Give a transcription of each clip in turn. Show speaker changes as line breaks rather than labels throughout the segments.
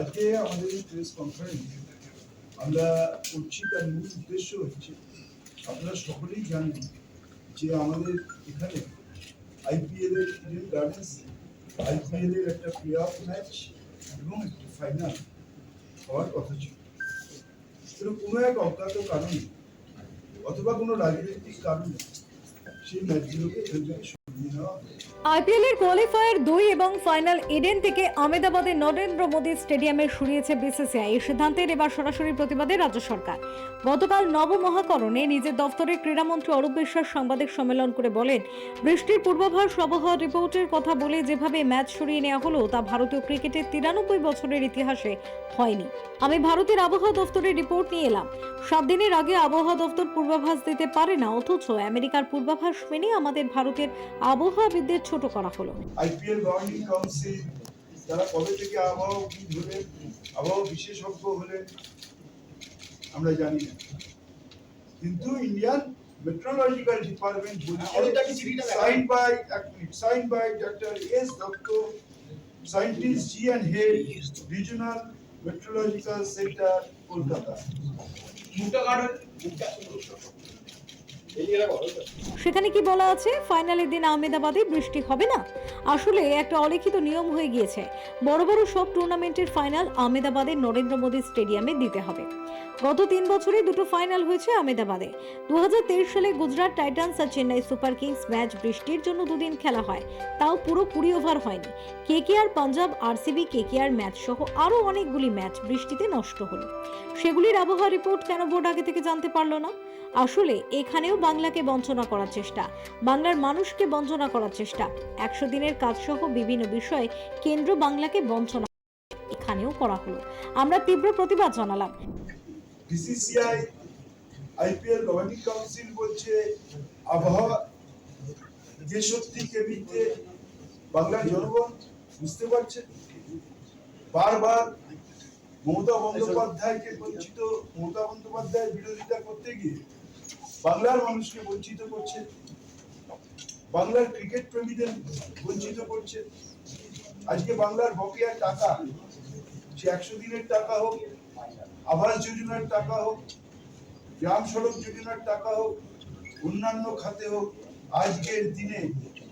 আজকে আমাদের এই প্রেস কনফারেন্স আমরা করছি তার মূল উদ্দেশ্য হচ্ছে, আপনারা সকলেই জানেন যে আমাদের এখানে আইপিএল এর ইডেন গার্ডেন্স আইপিএল এর একটা প্লে অফ ম্যাচ এবং একটি ফাইনাল হওয়ার কথা ছিল। কোনো এক অজ্ঞাত কারণে অথবা কোনো রাজনৈতিক কারণে সেই ম্যাচগুলোকে এখান থেকে সরিয়ে নেওয়া হয়েছে
আইপিএল এর কোয়ালিফায়ার দুই এবং ফাইনাল ইডেন থেকে আহমেদাবাদের নরেন্দ্র মোদী স্টেডিয়ামে সরিয়েছে বিসিসিআই। এই সিদ্ধান্তের এবার সরাসরি প্রতিবাদে রাজ্য সরকার। গতকাল নবমহাকরণে নিজের দফতরে ক্রীড়ামন্ত্রী অরূপ বিশ্বাস সাংবাদিক সম্মেলন করে বলেন, বৃষ্টির পূর্বাভাস আবহাওয়া রিপোর্টের কথা বলে যেভাবে ম্যাচ সরিয়ে নেওয়া হলো, তা ভারতীয় ক্রিকেটের তিরানব্বই বছরের ইতিহাসে হয়নি। আমি ভারতের আবহাওয়া দফতরের রিপোর্ট নিয়ে এলাম। সাত দিনের আগে আবহাওয়া দফতর পূর্বাভাস দিতে পারে না, অথচ আমেরিকার পূর্বাভাস মেনে আমাদের ভারতের আবহাওয়াবিদদের ছোট করা হলো।
আইপিএল গভর্নিং কাউন্সিল যারা কবে থেকে আবহাওয়াবিদ হলেন আবহাওয়া বিশেষজ্ঞ হলেন আমরা জানি না। কিন্তু Indian metrological department sign by sign by doctor S Dutta scientist G and head regional metrological centre Kolkata.
সেখানে কি বলা আছে? ফাইনালের দিন আহমেদাবাদে বৃষ্টি হবে না? আসলে একটা অলিখিত নিয়ম হয়ে গিয়েছে। বড় বড় সব টুর্নামেন্টের ফাইনাল আহমেদাবাদের নরেন্দ্র মোদী স্টেডিয়ামে দিতে হবে। গত তিন বছরে দুটো ফাইনাল হয়েছে আহমেদাবাদে। দুহাজার তেইশ সালে গুজরাট টাইটান্স আর চেন্নাই সুপার কিংস ম্যাচ বৃষ্টির জন্য দুদিন খেলা হয়। তাও পুরো কুড়ি ওভার হয়নি। KKR Punjab, RCB, KKR match সহ আরও অনেকগুলি ম্যাচ বৃষ্টিতে নষ্ট হলো। সেগুলির আবহাওয়া রিপোর্ট কেন বোর্ড আগে থেকে জানতে পারল না? আসলে এখানেও বাংলাকে বঞ্চনা করার চেষ্টা, বাংলার মানুষকে বঞ্চনা করার চেষ্টা। একশো দিনের কাজ সহ বিভিন্ন বিষয়ে কেন্দ্র বাংলাকে বঞ্চনা এখানেও করা হলো। আমরা তীব্র প্রতিবাদ জানালাম।
বিসিসিআই আইপিএল গভর্নিং কাউন্সিল বলছে, আবহাওয়া যে সত্যি কে মিথ্যে বাংলার জনগণ বুঝতে পারছে বারবার মমতা বন্দ্যোপাধ্যায়কে বঞ্চিত মমতা বন্দ্যোপাধ্যায়ের বিরোধিতা করতে গিয়ে বাংলার মানুষকে বঞ্চিত করছে। বাংলার ক্রিকেট প্রেমীদের বঞ্চিত করছে। আজকে বাংলার বকেয়া টাকা, সে একশো দিনের টাকা হোক, আবাস যোজনার টাকা হোক, গ্রাম সড়ক যোজনার টাকা হোক, অন্যান্য খাতে হোক, আজকের দিনে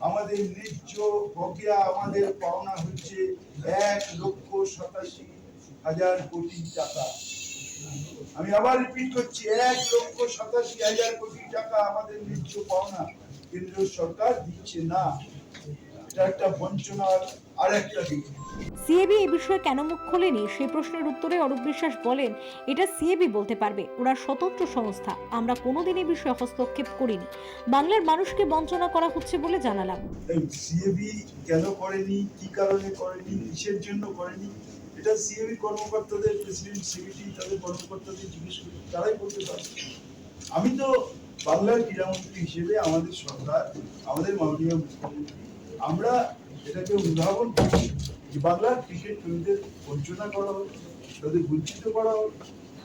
আমাদের ন্যায্য বকেয়া আমাদের পাওনা হচ্ছে এক লক্ষ সাতাশি হাজার কোটি টাকা। আমি আবার রিপিট করছি এক লক্ষ সাতাশি হাজার কোটি টাকা আমাদের ন্যায্য পাওনা। কেন্দ্র সরকার দিচ্ছে না। এটা একটা বঞ্চনার আর একটা দিক।
সিএবি এই বিষয়ে কেন মুখ খোলেনি? সেই প্রশ্নের উত্তরে অরূপ বিশ্বাস বলেন এটা সিএবি বলতে পারবে। ওরা স্বতন্ত্র সংস্থা। আমরা কোনোদিন এই বিষয়ে হস্তক্ষেপ করিনি। বাংলার মানুষকে বঞ্চনা করা হচ্ছে বলে জানালাম।
সিএবি কেন করেনি? কি কারণে করেনি? কিসের জন্য করেনি? এটা সিএবি কর্মকর্তাদের প্রেসিডেন্ট সেক্রেটারি তাদের কর্মকর্তাদের জিজ্ঞেস করি তারাই বলতে পারবে আমি তো বাংলার ক্রীড়ামন্ত্রী হিসেবে আমাদের সরকার, আমাদের মাননীয় মুখ্যমন্ত্রী, আমরা এটাকে উদ্ভাবন করছি যে বাংলার ক্রিকেট প্রেমীদের বঞ্চনা করা হোক, তাদের বঞ্চিত করা হোক,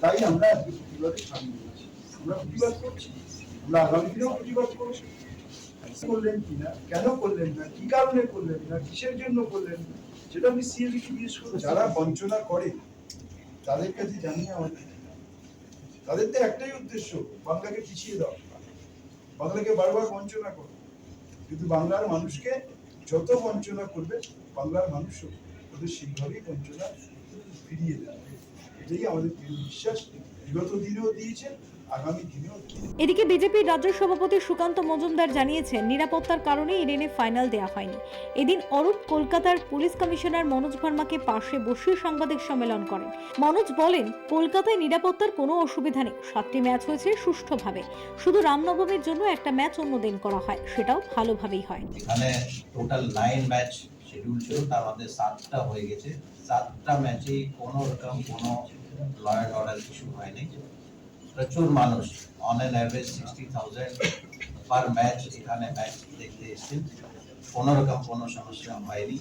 তাই আমরা আজকে প্রতিবাদে সামিল হয়েছি। আমরা প্রতিবাদ করছি, আমরা আগামী দিনেও প্রতিবাদ করছি। করলেন কিনা, কেন করলেন না, কি কারণে করলেন না, কিসের জন্য করলেন না? সেটা আমি সিএবি কে জিজ্ঞেস করব, যারা বঞ্চনা করে, তাদের কাছে জানিয়ে আমাদের তাদের তো একটাই উদ্দেশ্য, বাংলাকে পিছিয়ে দাও বাংলাকে বারবার বঞ্চনা করো। কিন্তু বাংলার মানুষকে যত বঞ্চনা করবে, বাংলার মানুষও ওদের সেইভাবেই বঞ্চনা ফিরিয়ে দেবে। এটাই আমাদের বিশ্বাস। বিগত দিনেও দেবে।
এদিকে বিজেপির রাজ্য সভাপতি সুকান্ত মজুমদার জানিয়েছেন নিরাপত্তার কারণে ইডেনে ফাইনাল দেওয়া হয়নি। এদিন অরূপ কলকাতার পুলিশ কমিশনার মনোজ ভার্মাকে পাশে বসিয়ে সাংবাদিক সম্মেলন করেন। মনোজ বলেন কলকাতায় নিরাপত্তার কোনো অসুবিধা নেই। সাতটি ম্যাচ হয়েছে সুষ্ঠুভাবে। শুধু রামনবমীর জন্য একটা ম্যাচ অন্যদিন করা হয় সেটাও ভালোভাবেই হয়।
এখানে টোটাল নাইন ম্যাচ শিডিউল ছিল তার মধ্যে সাতটা হয়ে গেছে। সাতটা ম্যাচেই কোনো রকম কোনো অর্ডার ইস্যু হয়নি। প্রচুর মানুষ on an average sixty thousand per match এখানে ম্যাচ দেখতে এসেছেন। কোনো রকম কোনো সমস্যা হয়নি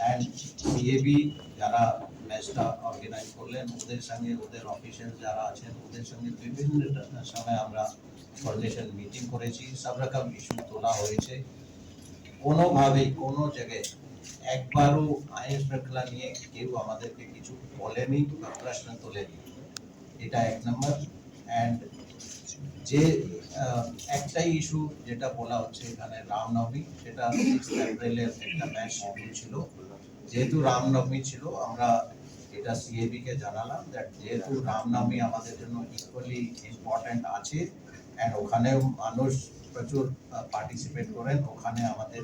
অ্যান্ড সিএবি যারা ম্যাচটা অর্গানাইজ করলেন, ওদের সঙ্গে, ওদের অফিসিয়াল যারা আছেন, ওদের সঙ্গে বিভিন্ন সময় আমরা কোঅর্ডিনেশন মিটিং করেছি। সব রকম ইস্যু তোলা হয়েছে। কোনোভাবেই, কোনো জায়গায় একবারও আইন শৃঙ্খলা নিয়ে কেউ আমাদেরকে কিছু বলেনি বা প্রশ্ন তোলেনি। এটা এক নম্বর। অ্যান্ড যে একটাই ইস্যু যেটা বলা হচ্ছে এখানে রামনবমী, সেটা এপ্রিলের একটা ম্যাচ ছিল। যেহেতু রামনবমী ছিল, আমরা এটা সিএবি কে জানালাম দ্যাট যেহেতু রামনবমী আমাদের জন্য ইকুয়ালি ইম্পর্ট্যান্ট আছে অ্যান্ড ওখানেও মানুষ প্রচুর পার্টিসিপেট করেন, ওখানে আমাদের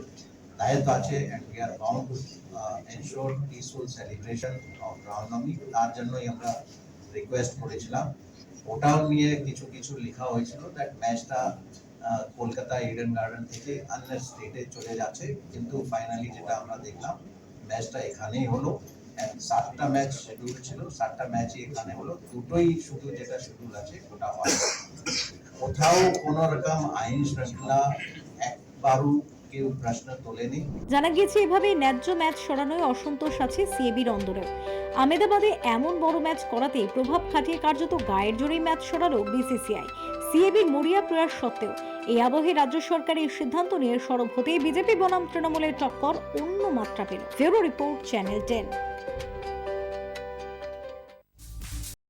দায়িত্ব আছে and we are bound to ensure peaceful celebration of Ramnavami. তার জন্যই আমরা রিকোয়েস্ট করেছিলাম। ওটাও নিয়ে কিছু কিছু লেখা হয়েছিল দ্যাট ম্যাচটা কলকাতা ইডেন গার্ডেন থেকে অন্য স্টেটে চলে যাচ্ছে, কিন্তু ফাইনালি যেটা আমরা দেখলাম ম্যাচটা এখানেই হলো সাতটা ম্যাচ শিডিউল ছিল, সাতটা ম্যাচই এখানে হলো, দুটোই শুধু যেটা শিডিউল আছে ওটা হয় কোথাও কোনো রকম আইন শৃঙ্খলা একবারও কেউ প্রশ্ন তোলেনি।
জানা গিয়েছে, এভাবে ন্যায্য ম্যাচ সরানোয় অসন্তোষ আছে সিএবির অন্দরে। আমেদাবাদে এমন বড় ম্যাচ করাতে প্রভাব খাটিয়ে কার্যত গায়ের জোরেই ম্যাচ সরালো বিসিসিআই। সিএবির মরিয়া প্রয়াস সত্ত্বেও এই আবহে রাজ্য সরকারের সিদ্ধান্ত নিয়ে সরব হতেই বিজেপি বনাম তৃণমূলের টক্কর অন্য মাত্রা পেল। ফেরো রিপোর্ট, চ্যানেল টেন।